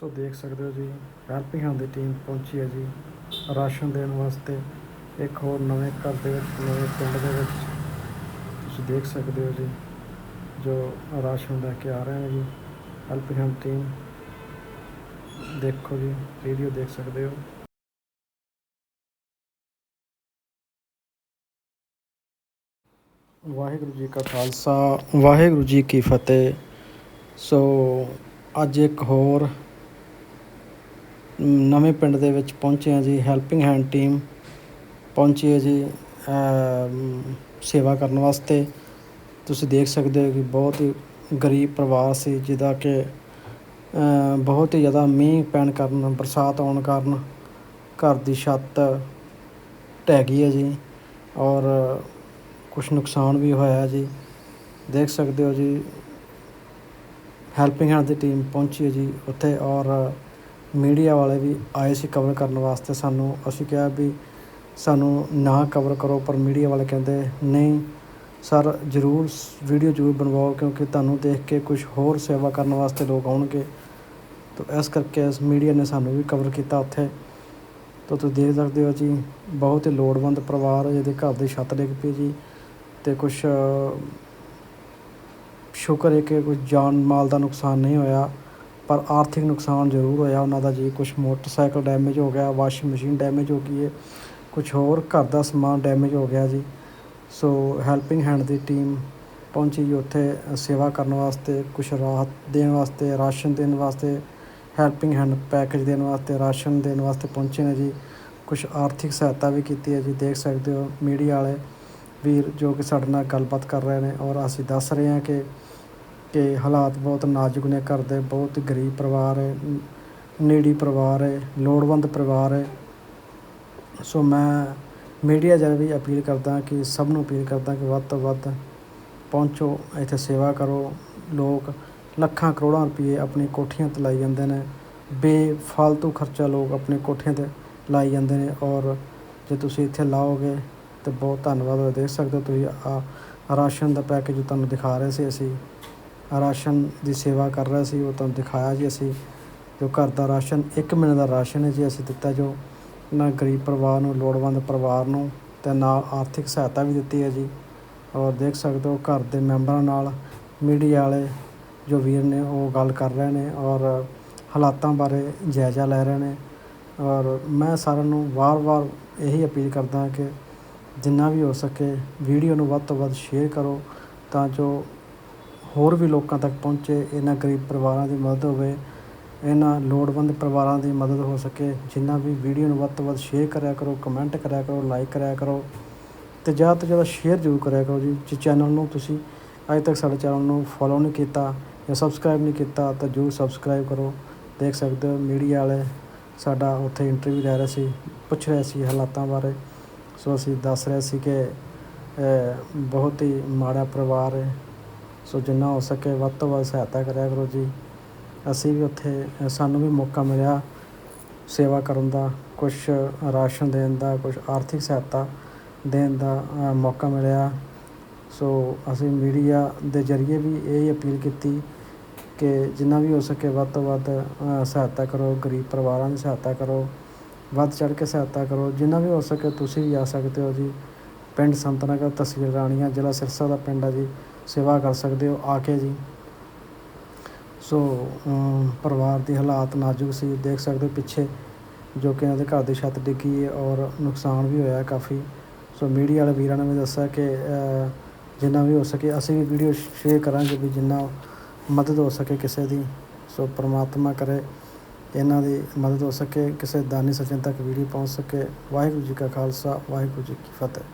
ਸੋ ਦੇਖ ਸਕਦੇ ਹੋ ਜੀ ਹੈਲਪਿੰਗ ਹੈਂਡ ਦੀ ਟੀਮ ਪਹੁੰਚੀ ਹੈ ਜੀ। ਰਾਸ਼ਨ ਦੇਣ ਵਾਸਤੇ ਇੱਕ ਹੋਰ ਨਵੇਂ ਘਰ ਦੇ ਵਿੱਚ, ਨਵੇਂ ਪਿੰਡ ਦੇ ਵਿੱਚ ਤੁਸੀਂ ਦੇਖ ਸਕਦੇ ਹੋ ਜੀ, ਜੋ ਰਾਸ਼ਨ ਲੈ ਕੇ ਆ ਰਹੇ ਨੇ ਜੀ। ਹੈਲਪਿੰਗ ਹੈਂਡ ਟੀਮ ਦੇਖੋ ਜੀ ਵੀਡੀਓ ਦੇਖ ਸਕਦੇ ਹੋ। ਵਾਹਿਗੁਰੂ ਜੀ ਕਾ ਖਾਲਸਾ, ਵਾਹਿਗੁਰੂ ਜੀ ਕੀ ਫਤਿਹ। ਸੋ ਅੱਜ ਇੱਕ ਹੋਰ ਨਵੇਂ ਪਿੰਡ ਦੇ ਵਿੱਚ ਪਹੁੰਚੇ ਹਾਂ ਜੀ ਹੈਲਪਿੰਗ ਹੈਂਡ ਟੀਮ ਪਹੁੰਚੀ ਹੈ ਜੀ ਸੇਵਾ ਕਰਨ ਵਾਸਤੇ। ਤੁਸੀਂ ਦੇਖ ਸਕਦੇ ਹੋ ਕਿ ਬਹੁਤ ਹੀ ਗਰੀਬ ਪਰਿਵਾਰ ਸੀ, ਜਿਹਦਾ ਕਿ ਬਹੁਤ ਹੀ ਜ਼ਿਆਦਾ ਮੀਂਹ ਪੈਣ ਕਾਰਨ, ਬਰਸਾਤ ਆਉਣ ਕਾਰਨ ਘਰ ਦੀ ਛੱਤ ਢਹਿ ਗਈ ਹੈ ਜੀ ਔਰ ਕੁਝ ਨੁਕਸਾਨ ਵੀ ਹੋਇਆ ਜੀ। ਦੇਖ ਸਕਦੇ ਹੋ ਜੀ ਹੈਲਪਿੰਗ ਹੈਂਡ ਦੀ ਟੀਮ ਪਹੁੰਚੀ ਹੈ ਜੀ ਉੱਥੇ ਔਰ ਮੀਡੀਆ ਵਾਲੇ ਵੀ ਆਏ ਸੀ ਕਵਰ ਕਰਨ ਵਾਸਤੇ ਸਾਨੂੰ, ਅਸੀਂ ਕਿਹਾ ਵੀ ਸਾਨੂੰ ਨਾ ਕਵਰ ਕਰੋ, ਪਰ ਮੀਡੀਆ ਵਾਲੇ ਕਹਿੰਦੇ, ਨਹੀਂ, ਸਰ, ਜ਼ਰੂਰ ਵੀਡੀਓ ਜ਼ਰੂਰ ਬਣਵਾਓ, ਕਿਉਂਕਿ ਤੁਹਾਨੂੰ ਦੇਖ ਕੇ ਕੁਝ ਹੋਰ ਸੇਵਾ ਕਰਨ ਵਾਸਤੇ ਲੋਕ ਆਉਣਗੇ। ਤਾਂ ਇਸ ਕਰਕੇ ਇਸ ਮੀਡੀਆ ਨੇ ਸਾਨੂੰ ਵੀ ਕਵਰ ਕੀਤਾ ਉੱਥੇ। ਤਾਂ ਤੁਸੀਂ ਦੇਖ ਸਕਦੇ ਹੋ ਜੀ, ਬਹੁਤ ਹੀ ਲੋੜਵੰਦ ਪਰਿਵਾਰ ਹੈ, ਜਿਹਦੇ ਘਰ ਦੀ ਛੱਤ ਡਿੱਗ ਪਈ ਜੀ, ਤੇ ਕੁਝ ਸ਼ੁਕਰ ਹੈ ਕਿ ਕੋਈ ਜਾਨ ਮਾਲ ਦਾ ਨੁਕਸਾਨ ਨਹੀਂ ਹੋਇਆ। ਪਰ ਆਰਥਿਕ ਨੁਕਸਾਨ ਜ਼ਰੂਰ ਹੋਇਆ ਉਹਨਾਂ ਦਾ ਜੀ। ਕੁਛ ਮੋਟਰਸਾਈਕਲ ਡੈਮੇਜ ਹੋ ਗਿਆ, ਵਾਸ਼ਿੰਗ ਮਸ਼ੀਨ ਡੈਮੇਜ ਹੋ ਗਈ ਹੈ ਕੁਛ ਹੋਰ ਘਰ ਦਾ ਸਮਾਨ ਡੈਮੇਜ ਹੋ ਗਿਆ ਜੀ। ਸੋ ਹੈਲਪਿੰਗ ਹੈਂਡ ਦੀ ਟੀਮ ਪਹੁੰਚੀ ਜੀ ਉੱਥੇ ਸੇਵਾ ਕਰਨ ਵਾਸਤੇ, ਕੁਛ ਰਾਹਤ ਦੇਣ ਵਾਸਤੇ, ਰਾਸ਼ਨ ਦੇਣ ਵਾਸਤੇ, ਹੈਲਪਿੰਗ ਹੈਂਡ ਪੈਕੇਜ ਦੇਣ ਵਾਸਤੇ, ਰਾਸ਼ਨ ਦੇਣ ਵਾਸਤੇ ਪਹੁੰਚੇ ਨੇ ਜੀ। ਕੁਛ ਆਰਥਿਕ ਸਹਾਇਤਾ ਵੀ ਕੀਤੀ ਹੈ ਜੀ। ਦੇਖ ਸਕਦੇ ਹੋ ਮੀਡੀਆ ਵਾਲੇ ਵੀਰ ਜੋ ਕਿ ਸਾਡੇ ਨਾਲ ਗੱਲਬਾਤ ਕਰ ਰਹੇ ਨੇ ਔਰ ਅਸੀਂ ਦੱਸ ਰਹੇ ਹਾਂ ਕਿ ਕਿ ਹਾਲਾਤ ਬਹੁਤ ਨਾਜ਼ੁਕ ਨੇ, ਘਰ ਦੇ ਬਹੁਤ ਗਰੀਬ ਪਰਿਵਾਰ ਹੈ ਨੀਡੀ ਪਰਿਵਾਰ ਹੈ, ਲੋੜਵੰਦ ਪਰਿਵਾਰ ਹੈ। ਸੋ ਮੈਂ ਮੀਡੀਆ ਜਰ ਵੀ ਅਪੀਲ ਕਰਦਾ ਕਿ ਸਭ ਨੂੰ ਅਪੀਲ ਕਰਦਾ ਕਿ ਵੱਧ ਤੋਂ ਵੱਧ ਪਹੁੰਚੋ, ਇੱਥੇ ਸੇਵਾ ਕਰੋ। ਲੋਕ ਲੱਖਾਂ ਕਰੋੜਾਂ ਰੁਪਏ ਆਪਣੀ ਕੋਠੀਆਂ ਤੇ ਲਾਈ ਜਾਂਦੇ ਨੇ। ਬੇਫਾਲਤੂ ਖਰਚਾ ਲੋਕ ਆਪਣੀ ਕੋਠੀਆਂ ਤੇ ਲਾਈ ਜਾਂਦੇ ਨੇ ਔਰ ਜੇ ਤੁਸੀਂ ਇੱਥੇ ਲਾਓਗੇ ਤੇ ਬਹੁਤ ਧੰਨਵਾਦ ਹੋਇਆ। ਦੇਖ ਸਕਦੇ ਹੋ ਤੁਸੀਂ, ਆ ਰਾਸ਼ਨ ਦਾ ਪੈਕੇਜ ਤੁਹਾਨੂੰ ਦਿਖਾ ਰਹੇ ਸੀ ਅਸੀਂ। ਰਾਸ਼ਨ ਦੀ ਸੇਵਾ ਕਰ ਰਿਹਾ ਸੀ, ਉਹ ਤੁਹਾਨੂੰ ਦਿਖਾਇਆ ਜੀ ਅਸੀਂ, ਜੋ ਘਰ ਦਾ ਰਾਸ਼ਨ, ਇੱਕ ਮਹੀਨੇ ਦਾ ਰਾਸ਼ਨ ਹੈ ਜੀ ਅਸੀਂ ਦਿੱਤਾ ਜੋ ਨਾ ਗਰੀਬ ਪਰਿਵਾਰ ਨੂੰ, ਲੋੜਵੰਦ ਪਰਿਵਾਰ ਨੂੰ ਤੇ ਨਾਲ ਆਰਥਿਕ ਸਹਾਇਤਾ ਵੀ ਦਿੱਤੀ ਹੈ ਜੀ। ਔਰ ਦੇਖ ਸਕਦੇ ਹੋ ਘਰ ਦੇ ਮੈਂਬਰਾਂ ਨਾਲ, ਮੀਡੀਆ ਵਾਲੇ ਜੋ ਵੀਰ ਨੇ ਉਹ ਗੱਲ ਕਰ ਰਹੇ ਨੇ ਔਰ ਹਾਲਾਤਾਂ ਬਾਰੇ ਜਾਇਜ਼ਾ ਲੈ ਰਹੇ ਨੇ। ਔਰ ਮੈਂ ਸਾਰਿਆਂ ਨੂੰ ਵਾਰ-ਵਾਰ ਇਹੀ ਅਪੀਲ ਕਰਦਾ ਕਿ ਜਿੰਨਾ ਵੀ ਹੋ ਸਕੇ ਵੀਡੀਓ ਨੂੰ ਵੱਧ ਤੋਂ ਵੱਧ ਸ਼ੇਅਰ ਕਰੋ ਤਾਂ ਜੋ ਹੋਰ ਵੀ ਲੋਕਾਂ ਤੱਕ ਪਹੁੰਚੇ, ਇਹਨਾਂ ਗਰੀਬ ਪਰਿਵਾਰਾਂ ਦੀ ਮਦਦ ਹੋਵੇ, ਇਹਨਾਂ ਲੋੜਵੰਦ ਪਰਿਵਾਰਾਂ ਦੀ ਮਦਦ ਹੋ ਸਕੇ, ਜਿੰਨਾ ਵੀ ਵੀਡੀਓ ਨੂੰ ਵੱਧ ਤੋਂ ਵੱਧ ਸ਼ੇਅਰ ਕਰਿਆ ਕਰੋ ਕਮੈਂਟ ਕਰਿਆ ਕਰੋ ਲਾਈਕ ਕਰਿਆ ਕਰੋ ਅਤੇ ਜ਼ਿਆਦਾ ਤੋਂ ਜ਼ਿਆਦਾ ਸ਼ੇਅਰ ਜ਼ਰੂਰ ਕਰਿਆ ਕਰੋ ਜੀ, ਜੇ ਚੈਨਲ ਨੂੰ ਤੁਸੀਂ ਅਜੇ ਤੱਕ ਸਾਡੇ ਚੈਨਲ ਨੂੰ ਫੋਲੋ ਨਹੀਂ ਕੀਤਾ ਜਾਂ ਸਬਸਕ੍ਰਾਈਬ ਨਹੀਂ ਕੀਤਾ, ਤਾਂ ਜ਼ਰੂਰ ਸਬਸਕ੍ਰਾਈਬ ਕਰੋ। ਦੇਖ ਸਕਦੇ ਹੋ ਮੀਡੀਆ ਵਾਲੇ, ਸਾਡਾ ਉੱਥੇ ਇੰਟਰਵਿਊ ਲੈ ਰਹੇ ਸੀ, ਪੁੱਛ ਰਹੇ ਸੀ ਹਾਲਾਤਾਂ ਬਾਰੇ, ਸੋ ਅਸੀਂ ਦੱਸ ਰਹੇ ਸੀ ਕਿ ਬਹੁਤ ਹੀ ਮਾੜਾ ਪਰਿਵਾਰ ਹੈ। ਸੋ ਜਿੰਨਾ ਹੋ ਸਕੇ ਵੱਧ ਤੋਂ ਵੱਧ ਸਹਾਇਤਾ ਕਰਿਆ ਕਰੋ ਜੀ। ਅਸੀਂ ਵੀ ਉੱਥੇ, ਸਾਨੂੰ ਵੀ ਮੌਕਾ ਮਿਲਿਆ ਸੇਵਾ ਕਰਨ ਦਾ ਕੁਝ ਰਾਸ਼ਨ ਦੇਣ ਦਾ ਕੁਝ ਆਰਥਿਕ ਸਹਾਇਤਾ ਦੇਣ ਦਾ ਮੌਕਾ ਮਿਲਿਆ। ਸੋ ਅਸੀਂ ਮੀਡੀਆ ਦੇ ਜ਼ਰੀਏ ਵੀ ਇਹ ਅਪੀਲ ਕੀਤੀ ਕਿ ਜਿੰਨਾ ਵੀ ਹੋ ਸਕੇ ਵੱਧ ਤੋਂ ਵੱਧ ਸਹਾਇਤਾ ਕਰੋ, ਗਰੀਬ ਪਰਿਵਾਰਾਂ ਦੀ ਸਹਾਇਤਾ ਕਰੋ, ਵੱਧ ਚੜ੍ਹ ਕੇ ਸਹਾਇਤਾ ਕਰੋ। ਜਿੰਨਾ ਵੀ ਹੋ ਸਕੇ ਤੁਸੀਂ ਵੀ ਆ ਸਕਦੇ ਹੋ ਜੀ। ਪਿੰਡ ਸੰਤਨਗਰ ਤਹਿਸੀਲ ਰਾਣੀਆਂ, ਜ਼ਿਲ੍ਹਾ ਸਿਰਸਾ ਦਾ ਪਿੰਡ ਹੈ ਜੀ। ਸੇਵਾ ਕਰ ਸਕਦੇ ਹੋ, ਆ ਕੇ ਜੀ। ਸੋ ਪਰਿਵਾਰ ਦੇ ਹਾਲਾਤ ਨਾਜ਼ੁਕ ਸੀ। ਦੇਖ ਸਕਦੇ ਹੋ ਪਿੱਛੇ ਜੋ ਕਿ ਇਹਨਾਂ ਦੇ ਘਰ ਦੀ ਛੱਤ ਡਿੱਗੀ ਹੈ ਔਰ ਨੁਕਸਾਨ ਵੀ ਹੋਇਆ ਕਾਫੀ। ਸੋ, ਮੀਡੀਆ ਵਾਲੇ ਵੀਰਾਂ ਨੇ ਵੀ ਦੱਸਿਆ ਕਿ ਜਿੰਨਾ ਵੀ ਹੋ ਸਕੇ, ਅਸੀਂ ਵੀ ਵੀਡੀਓ ਸ਼ੇਅਰ ਕਰਾਂਗੇ ਵੀ ਜਿੰਨਾ ਮਦਦ ਹੋ ਸਕੇ ਕਿਸੇ ਦੀ। ਸੋ, ਪ੍ਰਮਾਤਮਾ ਕਰੇ, ਇਹਨਾਂ ਦੀ ਮਦਦ ਹੋ ਸਕੇ, ਕਿਸੇ ਦਾਨੀ ਸੱਜਣ ਤੱਕ ਵੀਡੀਓ ਪਹੁੰਚ ਸਕੇ। ਵਾਹਿਗੁਰੂ ਜੀ ਕਾ ਖਾਲਸਾ, ਵਾਹਿਗੁਰੂ ਜੀ ਕੀ ਫਤਿਹ।